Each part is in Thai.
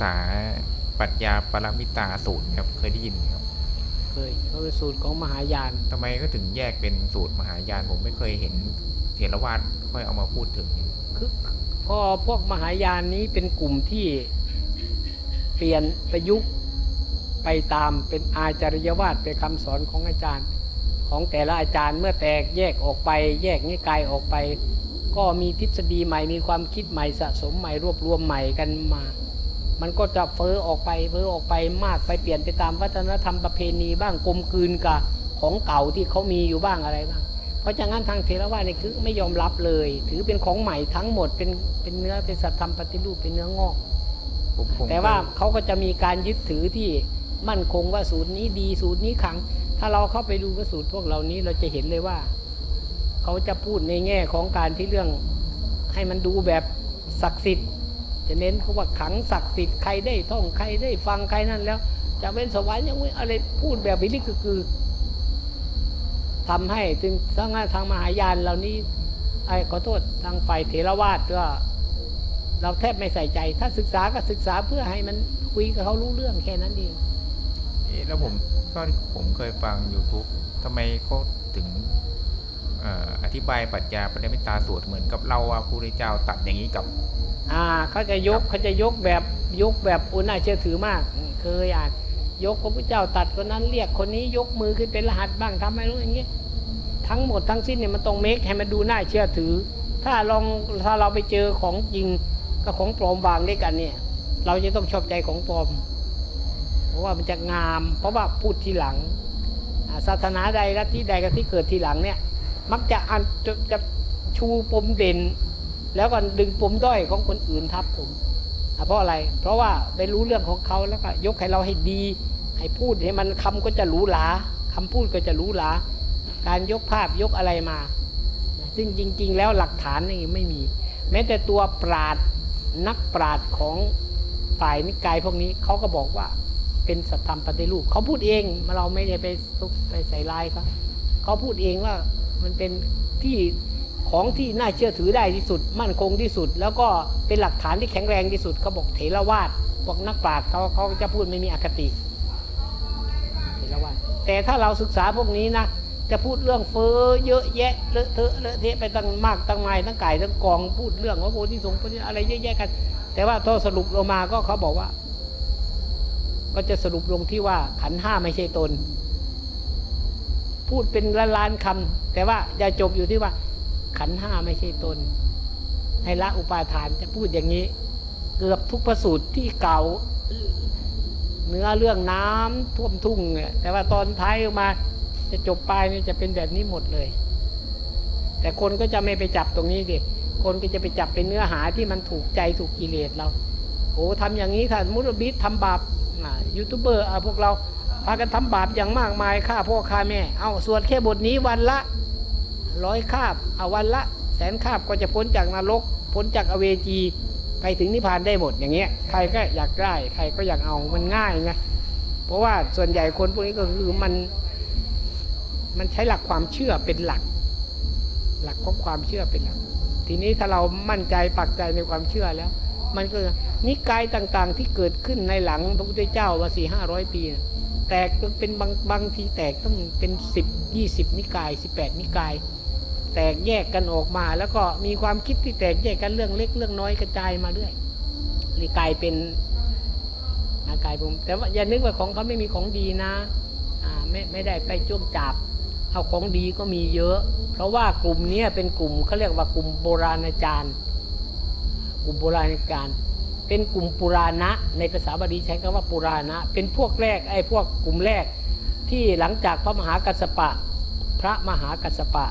ษาปรัชญาปรมิตาสูตรไหมครับ เคยได้ยินไหมครับ เคยเขาเป็นสูตรของมหายาน ทำไมก็ถึงแยกเป็นสูตรมหายานผมไม่เคยเห็นเถรวาทค่อยเอามาพูดถึง คือพอพวกมหายานนี้เป็นกลุ่มที่เปลี่ยนประยุกต์ไปตามเป็นอาจารยวาทเป็นคำสอนของอาจารย์ ของแต่ละอาจารย์เมื่อแตกแยกออกไป แยกนิกายออกไป ก็มีทฤษฎีใหม่มีความคิดใหม่สะสมใหม่รวบรวมใหม่กันมา มันก็จะเฟ้อออกไปเฟ้อออกไปมากไปเปลี่ยนไปตามวัฒนธรรมประเพณีบ้างกลมกลืนกับของเก่าที่เขามีอยู่บ้างอะไรบ้าง เพราะฉะนั้นทางเทรวาสเนี่ยคือไม่ยอมรับเลย ถือเป็นของใหม่ทั้งหมดเป็นเป็นเนื้อเป็นสัตธรรมปฏิรูปเป็นเนื้องอกผมผมแต่ว่าเคยเขาก็จะมีการยึดถือที่มั่นคงว่าสูตรนี้ดีสูตรนี้ขลัง ถ้าเราเข้าไปดูกสูตรพวกเหล่านี้เราจะเห็นเลยว่า เขาจะพูดในแง่ของการที่เรื่องให้มันดูแบบศักดิ์สิทธิ์ จะเน้นเขาว่าขังศักดิ์สิทธิ์ใครได้ท่องใครได้ฟังใครนั่นแล้ว จะเป็นสวรรค์ยังไงอะไรพูดแบบวิลิคือคือทำให้ถึงทางทางมหายานเหล่านี้ไอ้ขอโทษทางฝ่ายเถรวาทก็เราแทบไม่ใส่ใจ ถ้าศึกษาก็ศึกษาเพื่อให้มันคุยกับเขารู้เรื่องแค่นั้นเองเอ๊ะแล้วผมก็ผมเคยฟัง YouTube ทำไมเขาถึงออธิบายปรัชญาปรมิตาสูตรเหมือนกับเราว่าพระพุทธเจ้าตัดอย่างนี้กับ อ่าเขาจะยกเขาจะยกแบบยกแบบอุน่าเชื่อถือมาก เคยอ่านยกพระพุทธเจ้าตัดคนนั้นเรียกคนนี้ยกมือขึ้นเป็นรหัสบ้างทำอะไรรู้อย่างเงี้ยทั้งหมดทั้งสิ้นเนี่ยมันต้องเมคให้มันดูน่าเชื่อถือ ถ้าลองถ้าเราไปเจอของจริงกับของปลอมวางด้วยกันเนี่ย เราจะต้องชอบใจของปลอม เพราะว่ามันจะงาม เพราะว่าพูดทีหลังศาสนาใดลัทธิใดก็ที่เกิดทีหลังเนี่ย มักจะอันจะจะชูปมเด่น แล้วก็ดึงปมด้อยของคนอื่นทับผมเพราะอะไร เพราะว่าไปรู้เรื่องของเขาแล้วก็ยกให้เราให้ดี ให้พูดให้มันคำก็จะหรูหราคำพูดก็จะหรูหราการยกภาพยกอะไรมา ซึ่งจริง ๆ แล้วหลักฐานนี่ไม่มี แม้แต่ตัวปราดนักปราดของฝ่ายนิกายพวกนี้เขาก็บอกว่าเป็นสัตธรรมปฏิรูปเขาพูดเองเราไม่ได้ไปไปใส่ลายเขาเขาพูดเองว่ามันเป็นที่ ของที่น่าเชื่อถือได้ที่สุด มั่นคงที่สุด แล้วก็เป็นหลักฐานที่แข็งแรงที่สุดเขาบอกเถรวาทพวกนักปราชญ์เขาเขาจะพูดไม่มีอคติเถรวาทแต่ถ้าเราศึกษาพวกนี้นะจะพูดเรื่องเฟ้อเยอะแยะเลอะเทอะเลอะเทะไปตั้งมากตั้งไม้ทั้งไก่ทั้งกองพูดเรื่องว่าโพธิสงฆ์อะไรเยอะแยะกัน แต่ว่าถ้าสรุปลงมาก็เขาบอกว่า ก็จะสรุปลงที่ว่าขันห้าไม่ใช่ตน พูดเป็นล้านล้านคำแต่ว่าอย่าจบอยู่ที่ว่า ขันห้าไม่ใช่ตน ให้ละอุปาทานจะพูดอย่างนี้ เกือบทุกประสูตรที่เก่าเนื้อเรื่องน้ำท่วมทุ่งเนี่ยแต่ว่าตอนท้ายออกมา จะจบปลายนี่จะเป็นแบบนี้หมดเลย แต่คนก็จะไม่ไปจับตรงนี้ดิคนก็จะไปจับเป็นเนื้อหาที่มันถูกใจถูกกิเลสเราโอ้ทำอย่างนี้ถ้ามุตบิดทำบาปยูทูบเบอร์พวกเราพากันทำบาปอย่างมากมายฆ่าพ่อฆ่าแม่ เอาสวดแค่บทนี้วันละ ร้อยคาบเอาวันละแสนคาบก็จะพ้นจากนรกพ้นจากอเวจีไปถึงนิพพานได้หมดอย่างเงี้ยใครก็อยากได้ใครก็อยากเอามันง่ายไงเพราะว่าส่วนใหญ่คนพวกนี้ก็คือมัน มันใช้หลักความเชื่อเป็นหลัก หลักของความเชื่อเป็นหลัก ทีนี้ถ้าเรามั่นใจปักใจในความเชื่อแล้ว มันก็นิกายต่างๆที่เกิดขึ้นในหลังพระพุทธเจ้าว่าสี่ห้าร้อยปีนะแตกจนเป็นบางบางทีแตกต้องเป็นสิบยี่สิบนิกายสิบแปดนิกาย แตกแยกกันออกมา แล้วก็มีความคิดที่แตกแยกกันเรื่องเล็กเรื่องน้อยกระจายมาเรื่อยเลยกลายเป็นอากายผมแต่ว่าอย่านึกว่าของเขาไม่มีของดีนะไม่ไม่ได้ไปจ้วงจับเอาของดีก็มีเยอะ เพราะว่ากลุ่มนี้เป็นกลุ่มเขาเรียกว่ากลุ่มโบราณอาจารย์ กลุ่มโบราณอาจารย์ เป็นกลุ่มปุราณะ ในภาษาบาลีใช้คำว่าปุราณะ เป็นพวกแรกไอ้พวกกลุ่มแรกที่หลังจากพระมหากัสสปะ พระมหากัสสปะ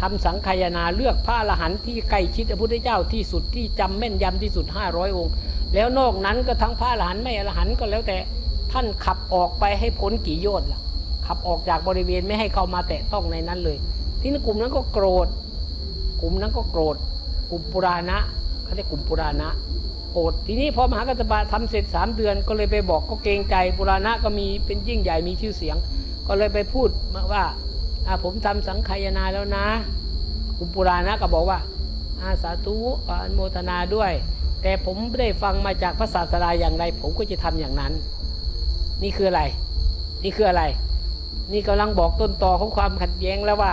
ทำสังคายนาเลือกพระอรหันต์ที่ใกล้ชิดพระพุทธเจ้าที่สุดที่จำแม่นยำที่สุด 500 องค์ แล้วนอกนั้นก็ทั้งพระอรหันต์ไม่อรหันต์ก็แล้วแต่ท่านขับออกไปให้พ้นกี่โยชน์ล่ะ ขับออกจากบริเวณไม่ให้เข้ามาแตะต้องในนั้นเลย ที่นั้นกลุ่มนั้นก็โกรธ กลุ่มนั้นก็โกรธ กลุ่มปุราณะเขาเรียกกลุ่มปุราณะโกรธทีนี้พอมหากัสสปะทำเสร็จสามเดือนก็เลยไปบอกก็เกรงใจปุราณะก็มีเป็นยิ่งใหญ่มีชื่อเสียง ก็เลยไปพูดว่า ผมทำสังขายนาแล้วนะกลุ่มปุราณะก็บอกว่าอาสาธุอนุโมทนาด้วย แต่ผมไมได้ฟังมาจากพระศาสดาอย่างไร ผมก็จะทำอย่างนั้น นี่คืออะไร นี่คืออะไร นี่กำลังบอกต้นตอของความขัดแย้งแล้วว่า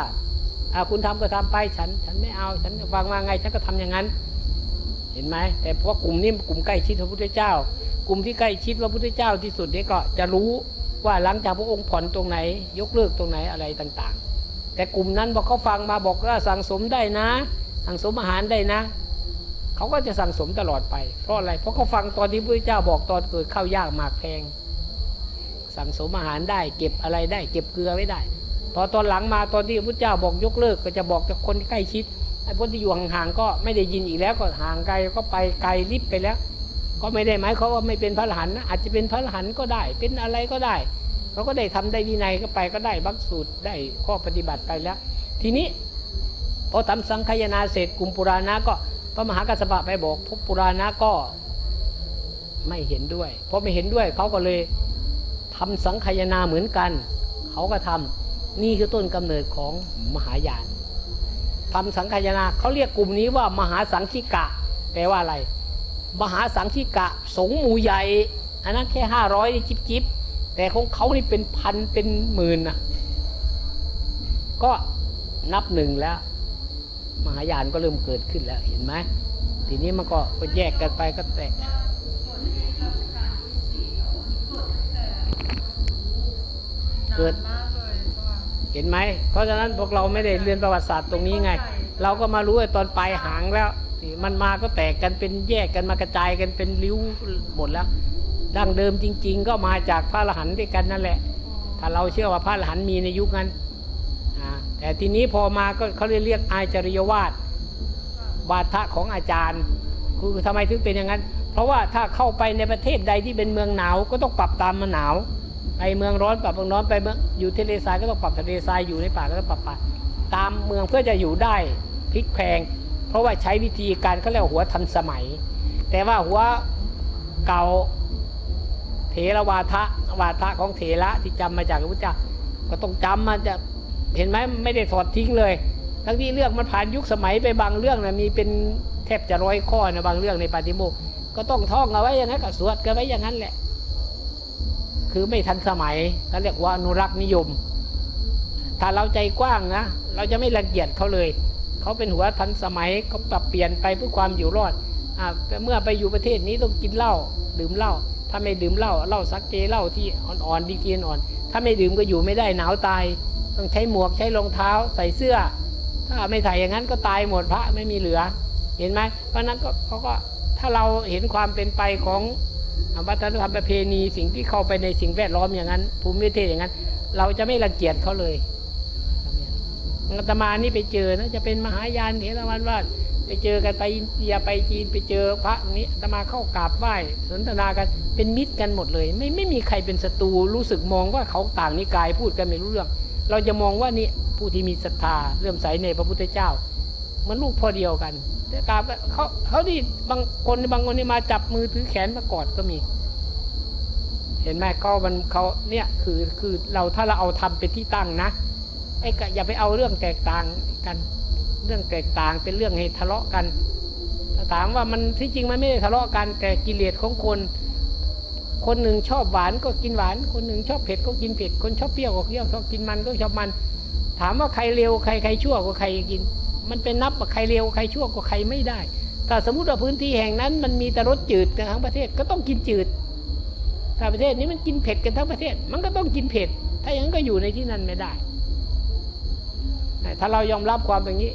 อาคุณทำก็ทำไปฉัน ฉันไม่เอา ฉันฟังมาไงฉันก็ทำอย่างนั้น เห็นไหมแต่เพราะกลุ่มนี้กลุ่มใกล้ชิดพระพุทธเจ้า กลุ่มที่ใกล้ชิดพระพุทธเจ้าที่สุดนี่ก็จะรู้ ว่าหลังจากพระองค์ผ่อนตรงไหน ยกเลิกตรงไหนอะไรต่างๆ แต่กลุ่มนั้นบอกเขาฟังมาบอกว่าสั่งสมได้นะ สั่งสมอาหารได้นะ เขาก็จะสั่งสมตลอดไป เพราะอะไร เพราะเขาฟังตอนที่พระพุทธเจ้าบอกตอนเกิดข้าวยากหมากแพง สั่งสมอาหารได้ เก็บอะไรได้ เก็บเกลือไว้ได้ พอตอนหลังมาตอนที่พระพุทธเจ้าบอกยกเลิกก็จะบอกแต่คนใกล้ชิดไอ้คนที่อยู่ห่างๆก็ไม่ได้ยินอีกแล้วก็ห่างไกลก็ไปไกลลิบไปแล้ว ก็ไม่ได้หมายควาว่าไม่เป็นพระอรหันต์นะอาจจะเป็นพระอรหันต์ก็ได้ เป็นอะไรก็ได้เขาก็ได้ทำได้วินัยก็ไปก็ได้บางสูตรได้ข้อปฏิบัติไปแล้ว ทีนี้พอทำสังคายนาเสร็จกลุ่มปุราณะก็พระมหากัสปะไปบอกพวกปุราณะก็ไม่เห็นด้วยเพราะไม่เห็นด้วยเขาก็เลยทำสังคายนาเหมือนกันเขาก็ทำนี่คือต้นกำเนิดของมหายานทำสังคายนาเขาเรียกกลุ่มนี้ว่ามหาสังคิกะแปลว่าอะไร มหาสังคิกะสงหมู่ใหญ่ อันนั้นแค่ห้าร้อยจิบจิบแต่ของเขานี่เป็นพันเป็นหมื่นนะก็นับหนึ่งแล้ว มหายานก็เริ่มเกิดขึ้นแล้วเห็นไหมทีนี้มันก็แยกกันไปก็แตกเกิดเห็นไหม เพราะฉะนั้นพวกเราไม่ได้เรียนประวัติศาสตร์ตรงนี้ไง เราก็มารู้ไอ้ตอนปลายหางแล้ว มันมาก็แตกกันเป็นแยกกันมากระจายกันเป็นริ้วหมดแล้วดั้งเดิมจริง ๆ ก็มาจากพระอรหันต์ด้วยกันนั่นแหละ ถ้าเราเชื่อว่าพระอรหันต์มีในยุคนั้นแต่ทีนี้พอมาก็เขาเรียกอาจาริยวาทวาทะของอาจารย์ คือทำไมถึงเป็นอย่างนั้น เพราะว่าถ้าเข้าไปในประเทศใดที่เป็นเมืองหนาวก็ต้องปรับตามมันหนาว ไปเมืองร้อนปรับเมืองร้อนไปเมืองอยู่ทะเลทรายก็ต้องปรับทะเลทรายอยู่ในป่าก็ต้องปรับป่าตามเมืองเพื่อจะอยู่ได้พลิกแพง ราะว่าใช้วิธีการเขาเรียกว่าหัวทันสมัย แต่ว่าหัวเก่าเถรวาทะวาทะของเถระที่จำมาจากพระพุทธเจ้าก็ต้องจำมันจะเห็นไหมไม่ได้ถอดทิ้งเลย ทั้งที่เรื่องมันผ่านยุคสมัยไปบางเรื่องนะมีเป็นแทบจะร้อยข้อนะบางเรื่องในปาฏิโมกข์ก็ต้องท่องเอาไว้อย่างนั้นก็สวดกันไว้อย่างนั้นแหละ คือไม่ทันสมัยเขาเรียกว่าอนุรักษ์นิยม ถ้าเราใจกว้างนะ เราจะไม่รังเกียจเขาเลย เขาเป็นหัวทันสมัยเขาปรับเปลี่ยนไปเพื่อความอยู่รอดอ่าเมื่อไปอยู่ประเทศนี้ต้องกินเหล้าดื่มเหล้าถ้าไม่ดื่มเหล้าเหล้าสักเจเหล้าที่อ่อนๆดีกรีอ่อน ถ้าไม่ดื่มก็อยู่ไม่ได้หนาวตาย ต้องใช้หมวกใช้รองเท้าใส่เสื้อ ถ้าไม่ใส่อย่างนั้นก็ตายหมดพระไม่มีเหลือ เห็นไหมเพราะฉะนั้นก็เขาก็ถ้าเราเห็นความเป็นไปของวัฒนธรรมประเพณีสิ่งที่เข้าไปในสิ่งแวดล้อมอย่างนั้น ภูมิประเทศอย่างนั้น เราจะไม่รังเกียจเขาเลย อาตมานี่ไปเจอนะจะเป็นมหายานเถรวันว่าไปเจอกันไปอินเดียไปจีนไปเจอพระนี้อาตมาเข้ากราบไหว้สนทนากันเป็นมิตรกันหมดเลย ไม่ไม่มีใครเป็นศัตรูรู้สึกมองว่าเขาต่างนิกายพูดกันไม่รู้เรื่อง เราจะมองว่านี่ผู้ที่มีศรัทธาเรื่อมใสในพระพุทธเจ้า มันลูกพ่อเดียวกันแต่กราบเขาเขาที่บางคนบางคนนี่มาจับมือถือแขนมากอดก็มี เห็นไหมก็มันเขาเนี่ยคือคือเราถ้าเราเอาทำเป็นที่ตั้งนะ ไอ้ก็อย่าไปเอาเรื่องแตกต่างกัน เรื่องแตกต่างเป็นเรื่องให้ทะเลาะกันถามว่ามันที่จริงมันไม่ได้ทะเลาะกัน แต่กิเลสของคน คนหนึ่งชอบหวานก็กินหวาน คนหนึ่งชอบเผ็ดก็กินเผ็ด คนชอบเปรี้ยวก็เปรี้ยวชอบกินมันก็ชอบมัน ถามว่าใครเร็วใครใครชั่วก็ใครกิน มันเป็นนับว่าใครเร็วใครชั่วก็ใครไม่ได้ถ้าสมมติว่าพื้นที่แห่งนั้น มันมีแต่รสจืดกันทั้งประเทศก็ต้องกินจืดถ้าประเทศนี้มันกินเผ็ดกันทั้งประเทศ มันก็ต้องกินเผ็ด ถ้าอย่างนั้นก็อยู่ในที่นั้นไม่ได้ ถ้าเรายอมรับความเป็นอย่างนี้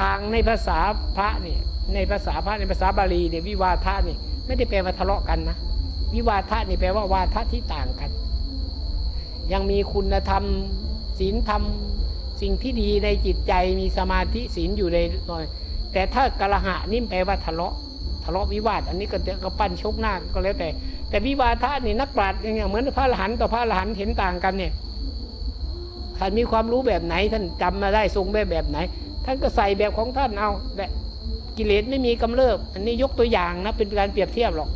ต่างในภาษาพระเนี่ยในภาษาพระในภาษาบาลีเนี่ยวิวาทะนี่ไม่ได้แปลว่าทะเลาะกันนะวิวาทะนี่แปลว่าวาทะที่ต่างกัน ยังมีคุณธรรมศีลธรรมสิ่งที่ดีในจิตใจมีสมาธิศีลอยู่ในน่อยแต่ถ้ากระหะนี่แปลว่าทะเลาะทะเลาะวิวาท อันนี้ก็ก็ปั้นชกหน้าก็แล้วแต่ แต่วิวาทะนี่นักปราชญ์อย่างเหมือนพระอรหันต์ต่อพระอรหันต์เห็นต่างกันเนี่ย ท่านมีความรู้แบบไหน ท่านจำมาได้ทรงแบบแบบไหน ท่านก็ใส่แบบของท่านเอาแต่กิเลสไม่มีกำเริบ อันนี้ยกตัวอย่างนะเป็นการเปรียบเทียบหรอก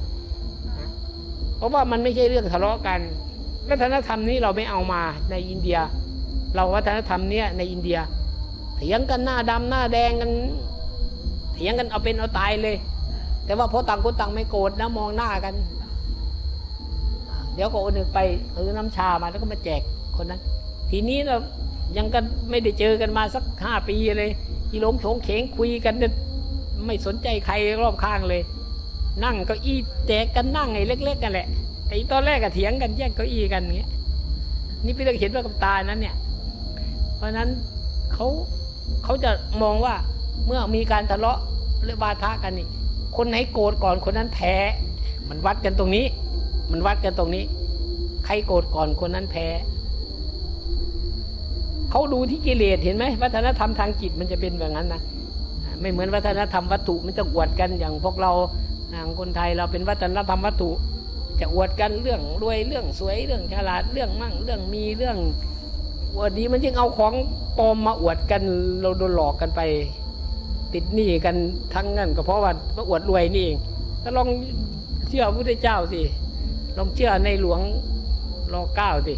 เพราะว่ามันไม่ใช่เรื่องทะเลาะกัน วัฒนธรรมนี้เราไม่เอามาในอินเดีย เราวัฒนธรรมเนี้ยในอินเดีย เถียงกันหน้าดำหน้าแดงกัน เถียงกันเอาเป็นเอาตายเลย แต่ว่าพอต่างคนต่างไม่โกรธนะมองหน้ากัน เดี๋ยวก็คนหนึ่งไปซื้อน้ำชามาแล้วก็มาแจกคนนั้น ทีนี้เรายังกันไม่ได้เจอกันมาสักห้าปีเลยอีหลงโฉงเฉงคุยกันไม่สนใจใครรอบข้างเลย นั่งเก้าอี้แจกกันนั่งไอ้เล็ก ๆ กันแหละแต่อีตอนแรกก็เถียงกันแย่งเก้าอี้กันงเงี้ยนี่พี่ต้องเห็นว่ากับตานั้นเนี่ย เพราะฉะนั้นเขาเขาจะมองว่าเมื่อมีการทะเลาะหรือวาทะกันนี่ คนไหนโกรธก่อนคนนั้นแพ้ มันวัดกันตรงนี้ มันวัดกันตรงนี้ ใครโกรธก่อนคนนั้นแพ้ เขาดูที่กิเลสเห็นไหมวัฒนธรรมทางจิตมันจะเป็นแบบนั้นนะไม่เหมือนวัฒนธรรมวัตถุมันจะอวดกันอย่างพวกเราอย่างคนไทยเราเป็นวัฒนธรรมวัตถุ จะอวดกันเรื่องรวยเรื่องสวยเรื่องฉลาดเรื่องมั่งเรื่องมีเรื่องอวดดีมันจึงเอาของปลอมมาอวดกันเราโดนหลอกกันไป ติดหนี้กันทั้งนั้นก็เพราะว่ามาอวดรวยนี่เองถ้าลองเชื่อพระพุทธเจ้าสิลองเชื่อในหลวงรอเก้าสิ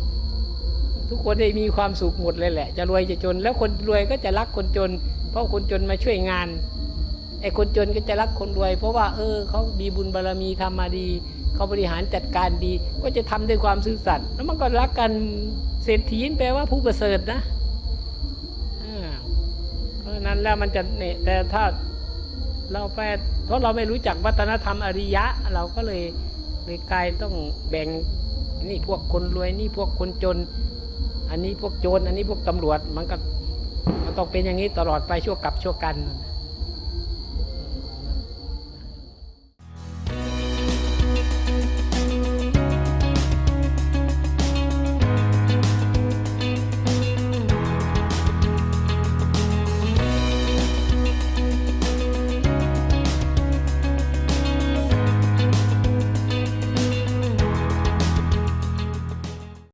ทุกคนได้มีความสุขหมดเลยแหละ จะรวยจะจน แล้วคนรวยก็จะรักคนจน เพราะคนจนมาช่วยงานไอ้คนจนก็จะรักคนรวย เพราะว่า เออเขามีบุญบารรมีทำมาดี เขาบริหารจัดการดี ก็จะทำด้วยความซื่อสัตย์แล้วมันก็รักกันเศรษฐีนแปลว่าผู้ประเสริฐนะอ่าเพราะฉะนั้นแล้วมันจะเนี่ยแต่ถ้าเราไปเพราะเราไม่รู้จักวัฒนธรรมอริยะ เราก็เลยเลยกลายต้องแบ่งนี่พวกคนรวยนี่พวกคนจน อันนี้พวกโจรอันนี้พวกตำรวจมันก็มันต้องเป็นอย่างนี้ตลอดไปชั่วกับชั่วกัน